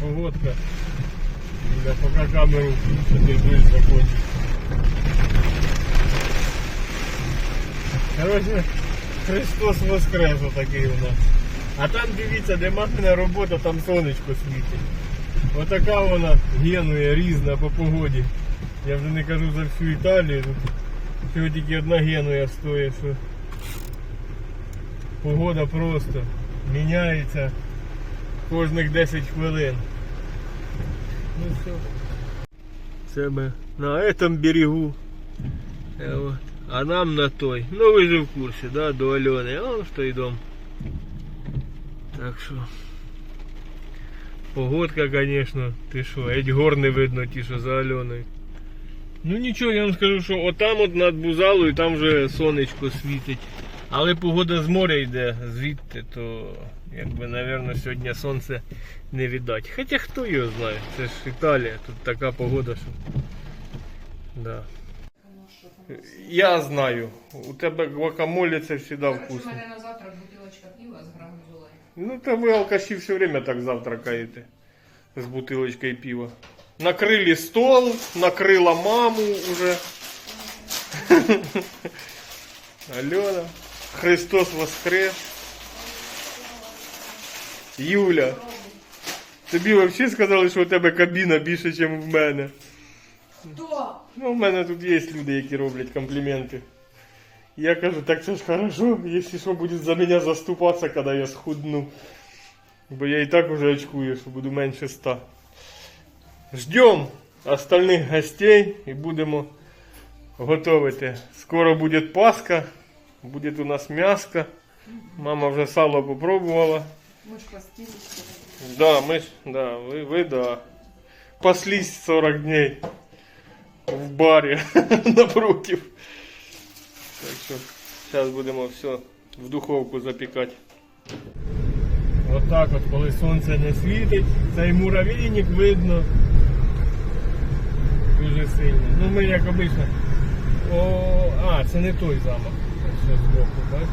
погодка. Да, пока камеру подержусь, закончу. Короче, Христос воскрес отакий у нас. А там дивіться, де мамина робота, там сонечко світить. Отака вона генує різна по погоді. Я вже не кажу за всю Італію. Тут тільки одна генуя стоїть, що погода просто міняється кожних 10 хвилин. Ну все. Це ми на этом берегу. Е, от. А нам на той. Ну ви же в курсі, да, до Альони. А он ж той дом. Так що. Погодка, конечно, ти що, геть гор не видно ті, що за Альоною. Ну нічого, я вам скажу, що отам от над Бузалою, там вже сонечко світить. Але погода з моря йде звідти, то якби, напевно, сьогодні сонце не віддать. Хоча хто його знає, це ж Італія, тут така погода, що. Да. Я знаю, у тебе гвакамоле це завжди Короче, у мене на завтрак бутилочка пива з гранзулою. Ну, та ви алкаші все время так завтракаєте з бутилочкою пива. Накрили стол, накрила маму уже. Альона. Христос воскрес. Юля. Тобі взагалі сказали, що у тебе кабіна більше, ніж в мене. Хто? Ну, у мене тут є люди, які роблять компліменти. Я кажу, так це ж хорошо, якщо що буде за мене заступатися, коли я схудну. Бо я і так уже очкую, що буду менше ста. Ждем остальних гостей і будемо готувати. Скоро буде Пасха, буде у нас м'яско. Мама вже сало попробувала. Ми ж постілися. Да, мы, ж- да, вы, вы, да. Паслись 40 дней в баре напротив. Так що зараз будемо все в духовку запікати. Отак от, коли сонце не світить, цей муравейник видно дуже сильно. Ну ми як обично. О, а, це не той замок. Все збоку, так?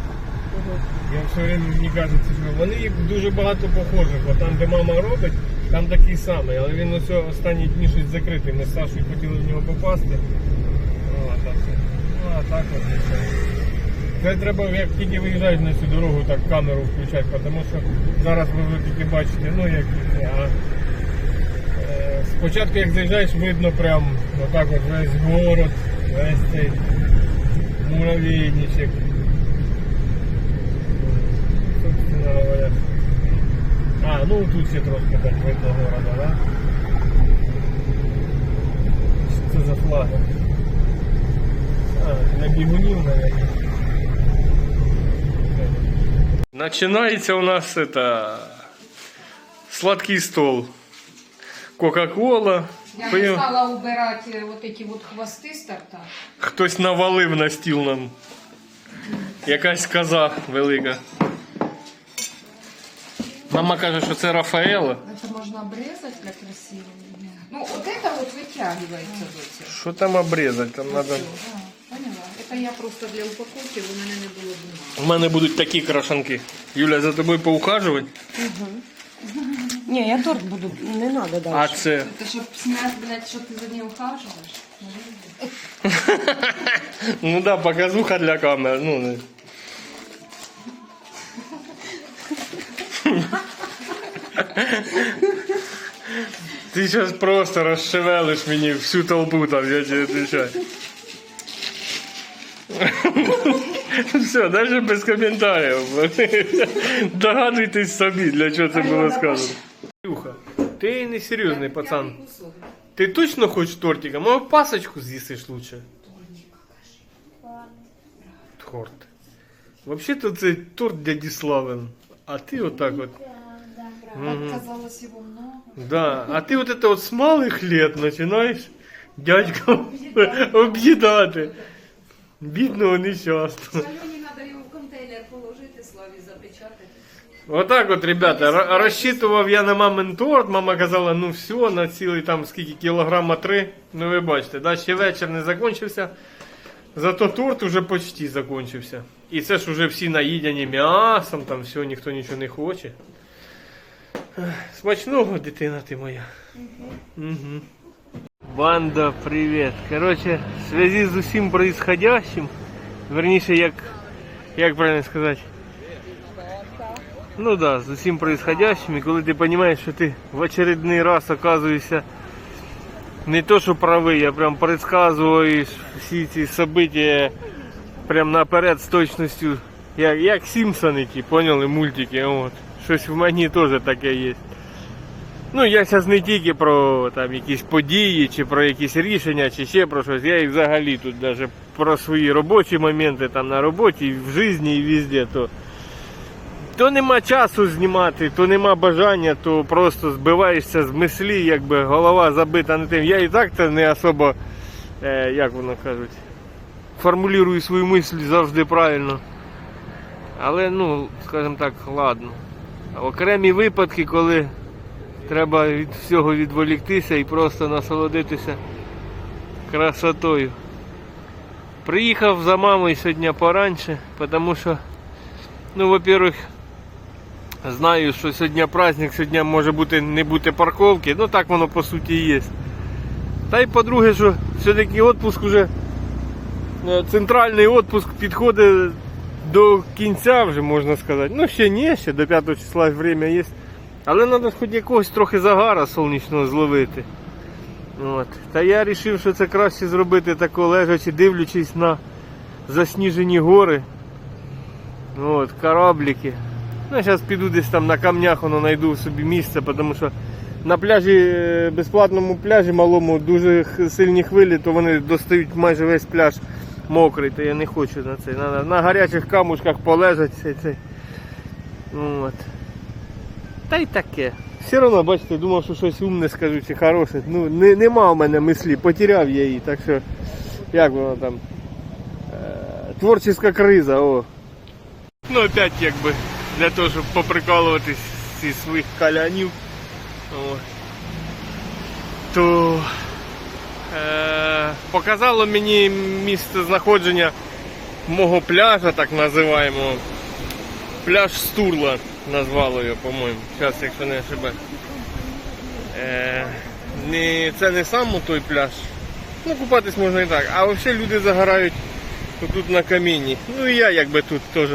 Я все время мені кажуть, вони дуже багато похожих. От там, де мама робить, там такий самий, але він ось останні дні щось закритий. Ми з Сашою хотіли в нього попасти. О, так. Ну, а так от. Це треба, як тільки виїжджаєш на цю дорогу, так камеру включати, тому що зараз ви тільки бачите, ну як а е, спочатку як заїжджаєш, видно прям отак от весь город, весь цей муравейничек. Собственно говоря. А, ну тут ще трошки так видно города, да? Це за флаги? А, на бігунів, наверное. Начинается у нас это сладкий стол. Кока-кола. Я не Пиво. стала убирати вот эти вот хвости з торта. Хтось навалив на стіл нам. Якась коза велика. Мама каже, що це Рафаела. Це можна обрізати для красивого. Ну, вот это вот витягується до цього. Що там обрізати? Там надо... Все, да, поняла. Это я просто для упаковки, у мене не було бумаги. У мене будуть такі крашанки. Юля, за тобою поухажувати. Не, я торт буду, не надо дальше. А це. Це щоб снять, блядь, що ти за ним ухаживаєш? Ну да, показуха для камер. Ну, не. Ти зараз просто розшевелиш мені всю толпу там, я тебе отвечаю. Все, навіть без коментарів. Догадуйтесь собі, для чого це було сказано. Люха, ти не серйозний пацан. Ти точно хочеш тортика? Може пасочку з'їсиш лучше? Торт. Вообще-то це торт дяді Славен. А ти отак от. Казалось його много. Да. А ти от это от з малих лет починаєш дядька об'їдати. Бідного нещасного. Отак от, ребята, р- розчитував я на мамин торт. Мама казала, ну все, на цілий там скільки кілограма три. Ну ви бачите, да, ще вечір не закінчився. Зато торт уже почти закінчився. І це ж уже всі наїдені м'ясом, там все, ніхто нічого не хоче. Смачного, дитина ти моя. Угу. Банда, привіт. Короче, в связи з усім происходящим, верніше, як, як правильно сказати, ну да, з усім происходящим, і коли ти розумієш, що ти в очередний раз оказуєшся не то, що правий, а прям предсказуєш всі ці события прям наперед з точністю, як, як Сімпсони ті, поняли, мультики, от. Щось в мені теж таке є. Ну, я зараз не тільки про там, якісь події, чи про якісь рішення, чи ще про щось. Я і взагалі тут навіть про свої робочі моменти там на роботі, і в житті, і везде. То, то нема часу знімати, то нема бажання, то просто збиваєшся з мислі, якби голова забита на тим. Я і так то не особо, е, як воно кажуть, формулюю свою мисль завжди правильно. Але, ну, скажімо так, ладно. Окремі випадки, коли треба від всього відволіктися і просто насолодитися красотою. Приїхав за мамою сьогодні пораньше, тому що, ну, во-первых, знаю, що сьогодні праздник, сьогодні може бути не бути парковки, ну так воно по суті є. Та й по-друге, що все-таки відпуск уже, е, центральний відпуск підходить до кінця вже можна сказати. Ну ще ні, ще до 5 числа время є. Але треба хоч якогось трохи загара сонячного зловити. От. Та я вирішив, що це краще зробити тако лежачи, дивлячись на засніжені гори. От, кораблики. Ну, зараз піду десь там на камнях воно знайду собі місце, тому що на пляжі, е, безплатному пляжі малому дуже сильні хвилі, то вони достають майже весь пляж мокрий, то я не хочу на це. На, на гарячих камушках полежать цей цей. От. Та й таке. Все одно, бачите, думав, що щось умне скажу чи хороше. Ну, не, нема у мене мислі, потеряв я її, так що як воно там. Е, творческа криза, о. Ну опять якби для того, щоб поприкалуватись зі своїх калянів. То е, показало мені місце знаходження мого пляжа, так називаємо. Пляж Стурла назвало його, по-моєму. Зараз, якщо не ошибаюсь. Е, це не сам той пляж. Ну, купатись можна і так. А взагалі люди загорають тут на камінні. Ну і я якби тут теж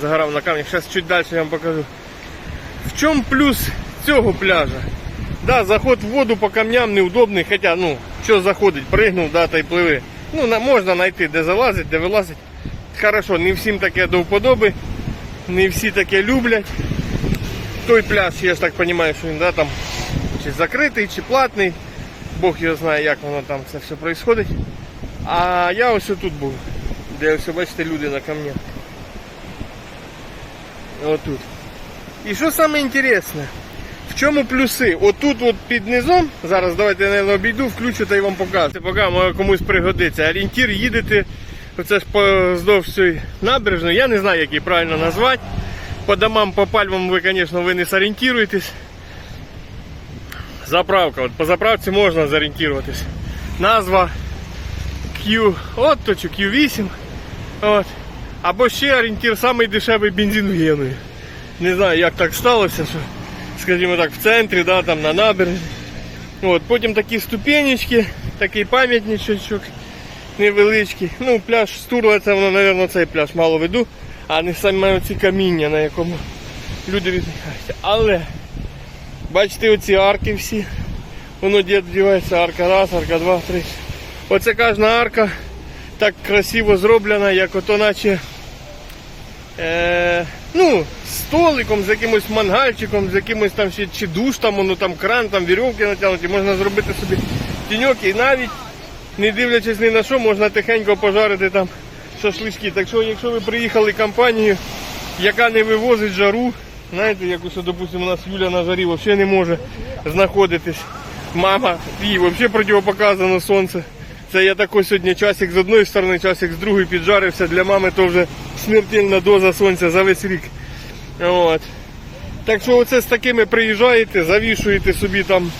загорав на камні. Зараз чуть далі я вам покажу. В чому плюс цього пляжа? Да, заход в воду по камням неудобний, хоча, ну, що заходить, пригнув, да, та й пливи. Ну, на, можна знайти, де залазить, де вилазить. Хорошо, не всім таке до вподоби, не всі таке люблять. Той пляж, я ж так розумію, що він да, там чи закритий, чи платний. Бог його знає, як воно там це все відбувається. А я ось тут був, де ось бачите люди на камнях. Отут. І що саме інтересне? В чому плюси? Отут от під низом, зараз давайте я наверное, обійду, включу та й вам покажу. Поки може комусь пригодиться. Орієнтір їдете, оце ж поздовж цієї набережної, я не знаю, як її правильно назвати. По домам, по пальмам ви, звісно, ви не зорієнтуєтесь. Заправка. От по заправці можна зорієнтуватись. Назва Q, от то чи Q8. От. Або ще орієнтір самий дешевий бензин в Генуї. Не знаю, як так сталося, що, скажімо так, в центрі, да, там на набережні. От, потім такі ступенечки, такий пам'ятничок невеличкий. Ну, пляж Стурла, це воно, мабуть, цей пляж мало веду, а не саме ці каміння, на якому люди віддихають. Але бачите оці арки всі. Воно дівається арка раз, арка два, три. Оце кожна арка так красиво зроблена, як ото наче е, ну, столиком, з якимось мангальчиком, з якимось там ще чи душ, там, воно там кран, там вірьовки натягнуті, можна зробити собі тіньок і навіть не дивлячись ні на що, можна тихенько пожарити там шашлички. Так що, якщо ви приїхали компанією, яка не вивозить жару, знаєте, як ось, допустимо, у нас Юля на жарі взагалі не може знаходитись. Мама, їй взагалі противопоказано сонце. Це я такий сьогодні часик з одної сторони, часик з другої піджарився. Для мами то вже смертельна доза сонця за весь рік. От. Так що оце з такими приїжджаєте, завішуєте собі там,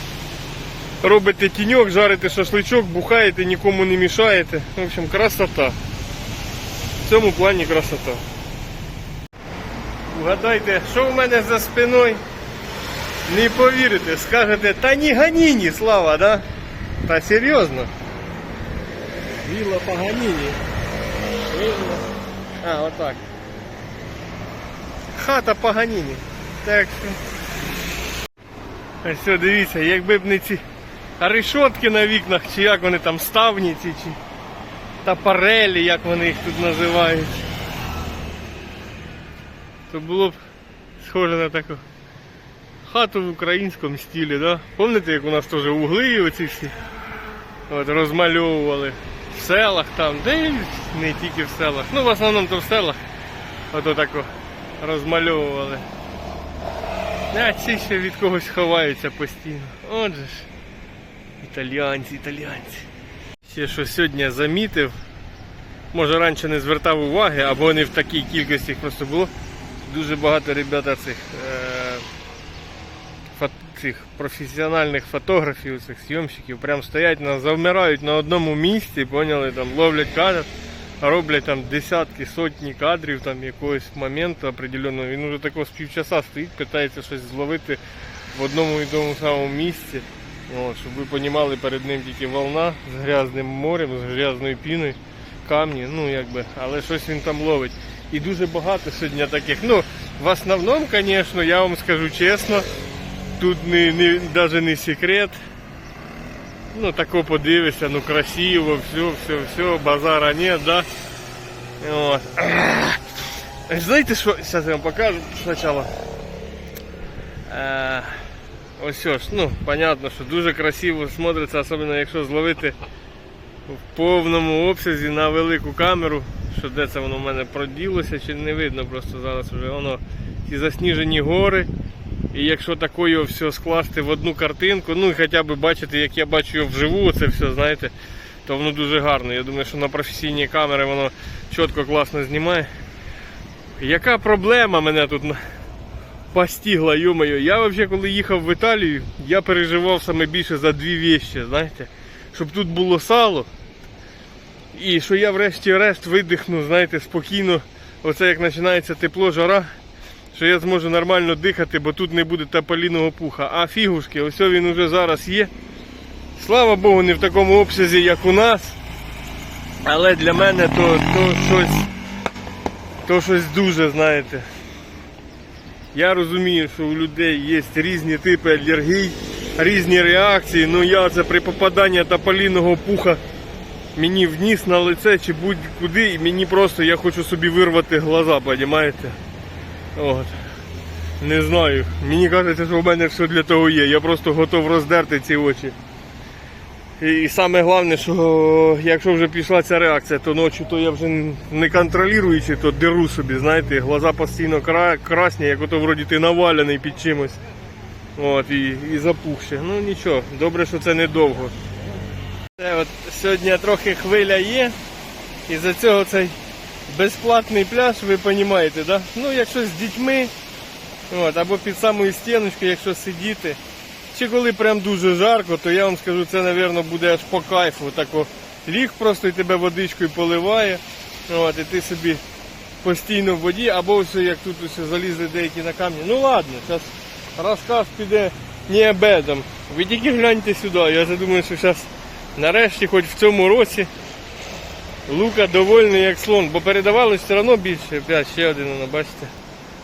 робите тіньок, жарите шашличок, бухаєте, нікому не мішаєте. В общем, красота. В цьому плані красота. Угадайте, що в мене за спиною? Не повірите, скажете, та ні Ганіні, слава, да? Та серйозно. Віла Паганіні. Видно? А, отак. Хата Паганіні. Так що. Ось все, дивіться, якби б не ці решотки на вікнах, чи як вони там ставні ці, чи тапарелі, як вони їх тут називають. То було б схоже на таку хату в українському стилі, да? Пам'ятаєте, як у нас теж угли оці всі от, розмальовували в селах там, де не тільки в селах. Ну, в основному то в селах. Ото тако розмальовували. А ці ще від когось ховаються постійно. Отже ж. Італіянці, італіянці. Ще що сьогодні замітив. Може раніше не звертав уваги, або не в такій кількості їх просто було. Дуже багато ребята цих, е, цих професіональних фотографів, цих зйомщиків, прям стоять, завмирають на одному місці, поняли, там ловлять кадр, роблять там десятки, сотні кадрів там якогось моменту определеного. Він уже такого з півчаса стоїть, питається щось зловити в одному і тому самому місці. От, щоб ви розуміли, перед ним тільки волна з грязним морем, з грязною піною, камні, ну якби, але щось він там ловить. І дуже багато сьогодні таких. Ну, в основному, звісно, я вам скажу чесно, тут не, не, навіть не секрет. Ну, тако подивишся, ну красиво, все, все, все, базара нет, да? Вот. Знаєте що, зараз я вам покажу спочатку. Ось що ж, ну, понятно, що дуже красиво смотриться, особливо якщо зловити в повному обсязі на велику камеру, що де це воно в мене проділося, чи не видно просто зараз вже воно ці засніжені гори. І якщо такою все скласти в одну картинку, ну і хоча б бачити, як я бачу його вживу, це все, знаєте, то воно дуже гарно. Я думаю, що на професійній камері воно чітко класно знімає. Яка проблема мене тут постигла, йомою. Я взагалі, коли їхав в Італію, я переживав саме більше за дві вещі, знаєте. Щоб тут було сало. І що я врешті-решт видихну, знаєте, спокійно. Оце як починається тепло, жара, що я зможу нормально дихати, бо тут не буде тополіного пуха. А фігушки, ось він уже зараз є. Слава Богу, не в такому обсязі, як у нас. Але для мене то, то щось. То щось дуже, знаєте. Я розумію, що у людей є різні типи алергій, різні реакції. Ну я це при попаданні тополіного пуха мені в ніс на лице чи будь-куди, і мені просто я хочу собі вирвати глаза, розумієте? От. Не знаю. Мені кажеться, що в мене все для того є. Я просто готов роздерти ці очі. І, і саме головне, що якщо вже пішла ця реакція, то ночі то я вже не контролюючи, то деру собі, знаєте, глаза постійно кра- красні, як ото вроді ти навалений під чимось. От, і, і запухши. Ну нічого, добре, що це недовго. Це от сьогодні трохи хвиля є, і за цього цей безплатний пляж, ви розумієте, да? Ну, якщо з дітьми, от, або під самою стіночкою, якщо сидіти. Чи коли прям дуже жарко, то я вам скажу, це, мабуть, буде аж по кайфу. Тако ліг просто і тебе водичкою поливає. От, і ти собі постійно в воді, або ось як тут ось залізли деякі на камні. Ну ладно, зараз розказ піде не обедом. Ви тільки гляньте сюди. Я вже думаю, що зараз нарешті, хоч в цьому році, Лука довольний як слон, бо передавалось все одно більше. Опять ще один, бачите,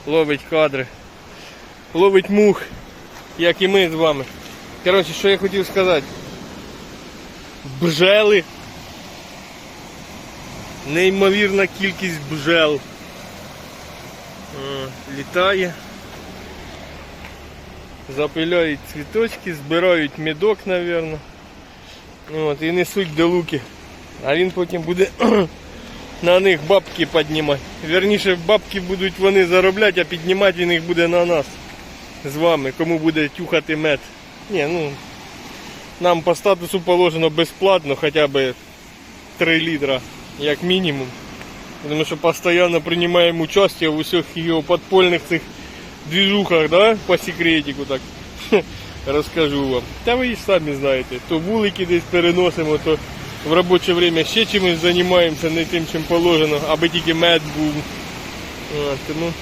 ловить кадри, ловить мух як і ми з вами. Коротше, що я хотів сказати. Бжели. Неймовірна кількість бжел. Літає. Запиляють цвіточки, збирають медок, мабуть. І несуть до луки. А він потім буде на них бабки піднімати. Вірніше, бабки будуть вони заробляти, а піднімати він їх буде на нас з вами, кому буде тюхати мед. Ні, ну нам по статусу положено безплатно хоча б 3 літра, як мінімум. Тому що постійно приймаємо участь в усіх його підпольних цих движухах, да? по секретику так. Розкажу вам. Та ви і самі знаєте, то вулики десь переносимо, то в робоче время ще чимось займаємося, не тим, чим положено, аби тільки мед був. От, тому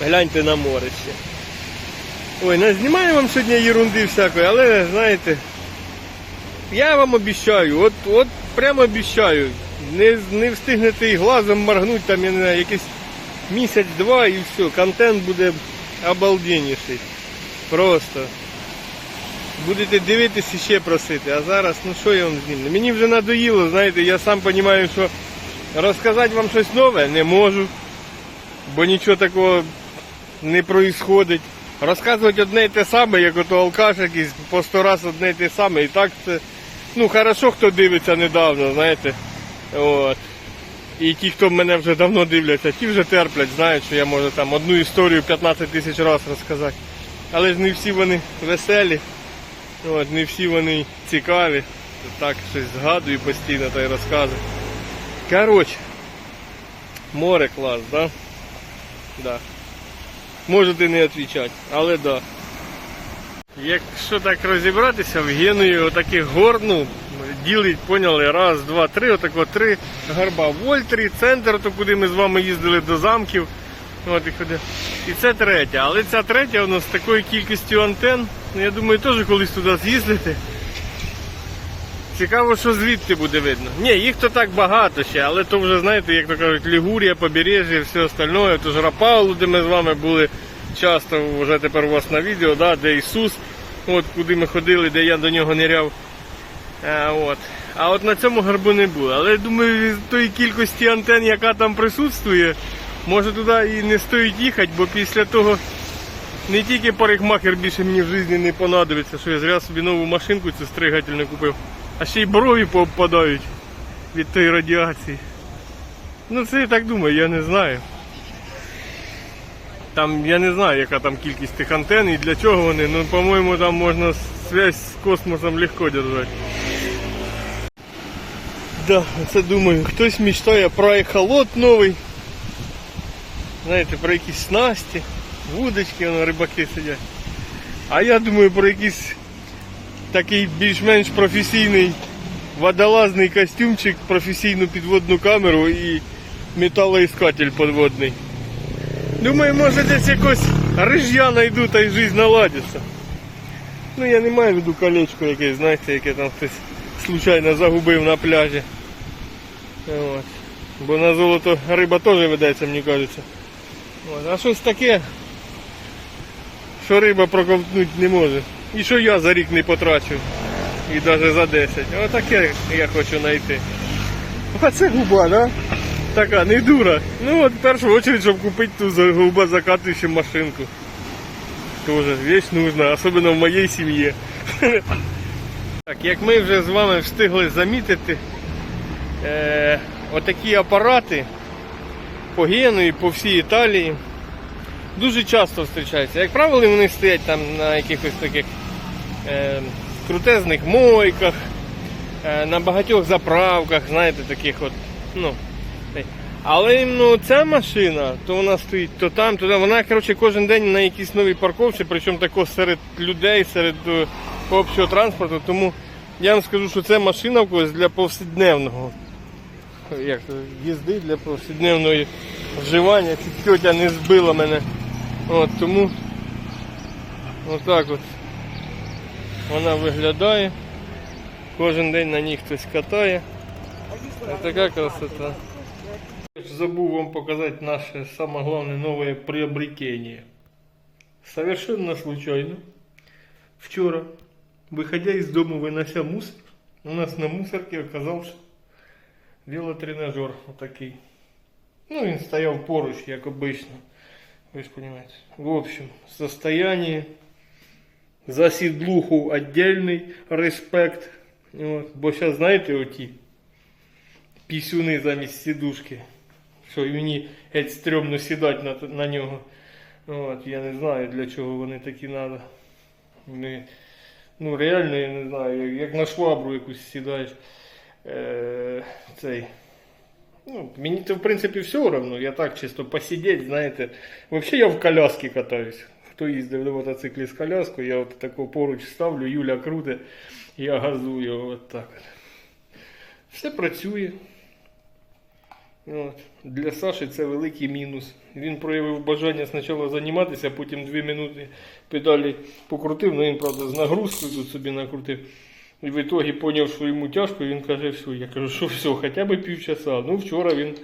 гляньте на море ще. Ой, не знімаю вам сьогодні ерунди всякої, але знаєте, я вам обіцяю, от, от прямо обіцяю, не, не встигнете і глазом моргнути, там, я не знаю, якийсь місяць-два і все, контент буде обалденніший. Просто. Будете дивитися і ще просити. А зараз, ну що я вам знімлю? Мені вже надоїло, знаєте, я сам розумію, що розказати вам щось нове не можу, бо нічого такого не происходить. Розказувати одне і те саме, як ото алкаш якийсь по сто раз одне і те саме. І так це, ну хорошо, хто дивиться недавно, знаєте. От. І ті, хто мене вже давно дивляться, ті вже терплять, знають, що я можу там одну історію 15 тисяч разів розказати. Але ж не всі вони веселі, от, не всі вони цікаві. Так щось згадую постійно та й розказую. Коротше, море клас, да? Да. Можете не відповідати, але да. Якщо так розібратися, в Генуї отаких гор, ну, ділить, поняли, раз, два, три, отако три гарба. Вольтрі, центр, то куди ми з вами їздили до замків. От і, це третя. Але ця третя у з такою кількістю антен. Ну, я думаю, теж колись туди з'їздити. Цікаво, що звідти буде видно. Ні, їх то так багато ще, але то вже, знаєте, як то кажуть, Лігурія, побережжя все остальне. То ж Рапаулу, де ми з вами були часто, вже тепер у вас на відео, да, де Ісус, от куди ми ходили, де я до нього ниряв. А, от. а от на цьому гарбу не було. Але я думаю, з тої кількості антен, яка там присутствує, може туди і не стоїть їхати, бо після того не тільки парикмахер більше мені в житті не понадобиться, що я зря собі нову машинку цю стригательну купив, а ще й брові попадають від тої радіації. Ну це я так думаю, я не знаю. Там я не знаю, яка там кількість тих антенн і для чого вони, ну по-моєму там можна связь з космосом легко держати. Да, це думаю, хтось мечтає про ехолот новий. Знаєте, про якісь снасті, вудочки, воно рибаки сидять. А я думаю про якийсь такий більш-менш професійний водолазний костюмчик, професійну підводну камеру і металоіскатель подводний. Думаю, може десь якось рижя найду та й жизнь наладиться. Ну я не маю в виду колечко якесь, знаєте, яке там хтось случайно загубив на пляжі. От. Бо на золото риба теж ведеться, мені кажеться. От. А щось таке, що риба проковтнути не може. І що я за рік не потрачу. І навіть за 10. Отаке я хочу знайти. А це губа, да? Така, не дура. Ну от в першу чергу, щоб купити ту за- губозакатуючу машинку. Тоже вещь нужна, особливо в моїй сім'ї. Так, як ми вже з вами встигли замітити, е, отакі апарати по по всій Італії дуже часто зустрічаються. Як правило, вони стоять там на якихось таких е, крутезних мойках, е, на багатьох заправках, знаєте, таких от, ну. Але ну, ця машина, то вона стоїть то там, то там. Вона коротше, кожен день на якійсь новій парковці, причому тако серед людей, серед е, общого транспорту. Тому я вам скажу, що це машина в когось для повсякденного як, їзди, для повсякденного вживання. Ці тьотя не збила мене. От, тому отак от вона виглядає. Кожен день на ній хтось катає. Ось така красота. Забыл вам показать наше самое главное новое приобретение. Совершенно случайно, вчера, выходя из дома, вынося мусор, у нас на мусорке оказался велотренажер вот такой. Ну, он стоял поруч, как обычно. Вы же понимаете. В общем, состояние за седлуху отдельный респект. Вот. Бо сейчас, знаете, оті пісюни замість сідушки. Що і мені геть стрьомно сідати на, на нього. От, я не знаю для чого вони такі треба. Ну реально я не знаю, як, як на швабру якусь сідаєш. Е, цей. Ну, мені то в принципі все одно, я так чисто посидеть, знаєте. Взагалі я в коляскі катаюсь. Хто їздив на мотоциклі з коляскою, я от таку поруч ставлю, Юля круте, я газую от так. Все працює. От. Для Саші це великий мінус. Він проявив бажання спочатку займатися, потім дві минути педалі покрутив, ну він, правда, з нагрузкою тут собі накрутив. І в ітогі зрозумів, що йому тяжко, він каже, все, я кажу, що все, хоча б півчаса. Ну, вчора він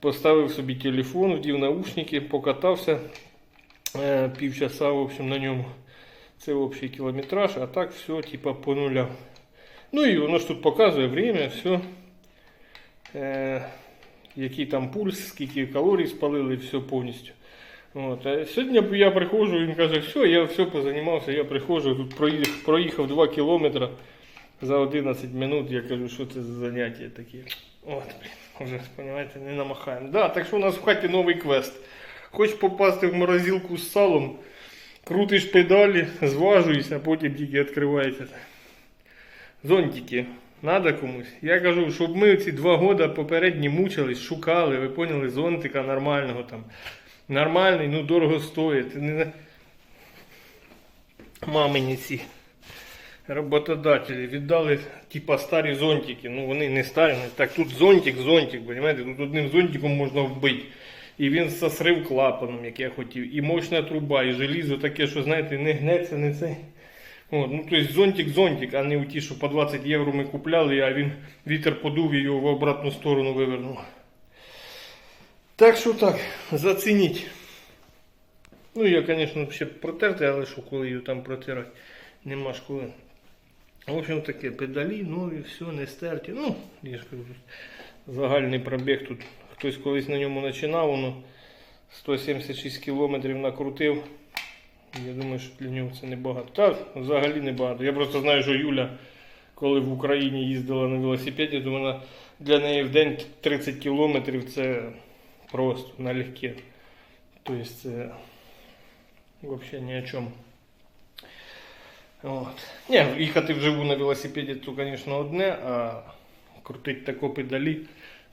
поставив собі телефон, вдів наушники, покатався е, півчаса, в общем, на ньому. Це общий кілометраж, а так все, типа, по нулям. Ну і воно ж тут показує время, все. Е, який там пульс, скільки калорій спалили, все повністю. От. А сьогодні я приходжу, він каже, все, я все позанімався, я приходжу, тут проїхав, проїхав 2 кілометри за 11 минут. Я кажу, що це за заняття такі. От, блін, вже, розумієте, не намахаємо. Да, так що у нас в хаті новий квест. Хочеш попасти в морозилку з салом, крутиш педалі, зважуєшся, а потім тільки відкривається. Зонтики. Надо комусь. Я кажу, щоб ми ці два роки попередні мучились, шукали, ви поняли, зонтика нормального там. Нормальний, ну дорого стоїть. Мамині ці роботодателі віддали типа старі зонтики. Ну вони не старі, так тут зонтик, зонтик, розумієте? Тут одним зонтиком можна вбити. І він засрив клапаном, як я хотів. І мощна труба, і желізо таке, що знаєте, не гнеться, не цей. От, ну, тобто зонтик зонтик, а не у ті, що по 20 євро ми купляли, а він вітер подув і його в обратну сторону вивернув. Так що так, зацініть. Ну, я, звісно, ще протертий, але що коли її там протирати, нема ж коли. В общем, таке, педалі, нові, все, не стерті. Ну, я ж кажу, загальний пробіг тут. Хтось колись на ньому починав, воно 176 кілометрів накрутив. Я думаю, що для нього це небагато. Так, взагалі небагато. Я просто знаю, що Юля, коли в Україні їздила на велосипеді, то вона для неї в день 30 кілометрів це просто налегке. Тобто це взагалі ні о чому. От. Ні, їхати вживу на велосипеді, то, звісно, одне, а крутити тако педалі.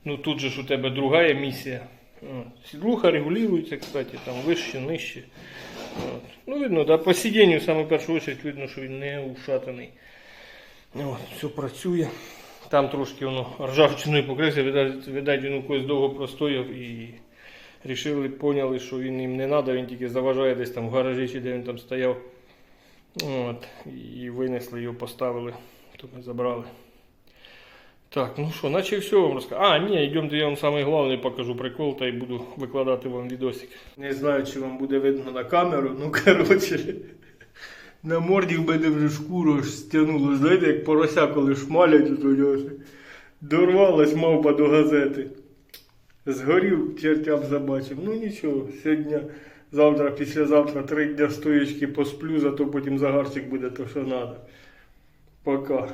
Ну тут же ж у тебе друга місія. Сідлуха регулюється, кстати, там вище, нижче. От. Ну, видно, да, по сидінню в першу чергу видно, що він не ушатаний. От, все працює. Там трошки воно ржавчиною покрився, видать, видать, він у когось довго простояв і рішили, поняли, що він їм не треба, він тільки заважає десь там в гаражі чи де він там стояв. От, і винесли його, поставили, то ми забрали. Так, ну що, наче все вам розказав. А, ні, йдемте, я вам самий головний покажу прикол, та й буду викладати вам відосик. Не знаю, чи вам буде видно на камеру, ну коротше. На морді в мене вже шкуру аж стягнуло. Знаєте, як порося, коли шмалять, його ще дорвалась мавпа до газети. Згорів, чертям забачив. Ну нічого, сьогодні, завтра, післязавтра три дня стоячки посплю, зато потім загарчик буде то, що треба. Пока.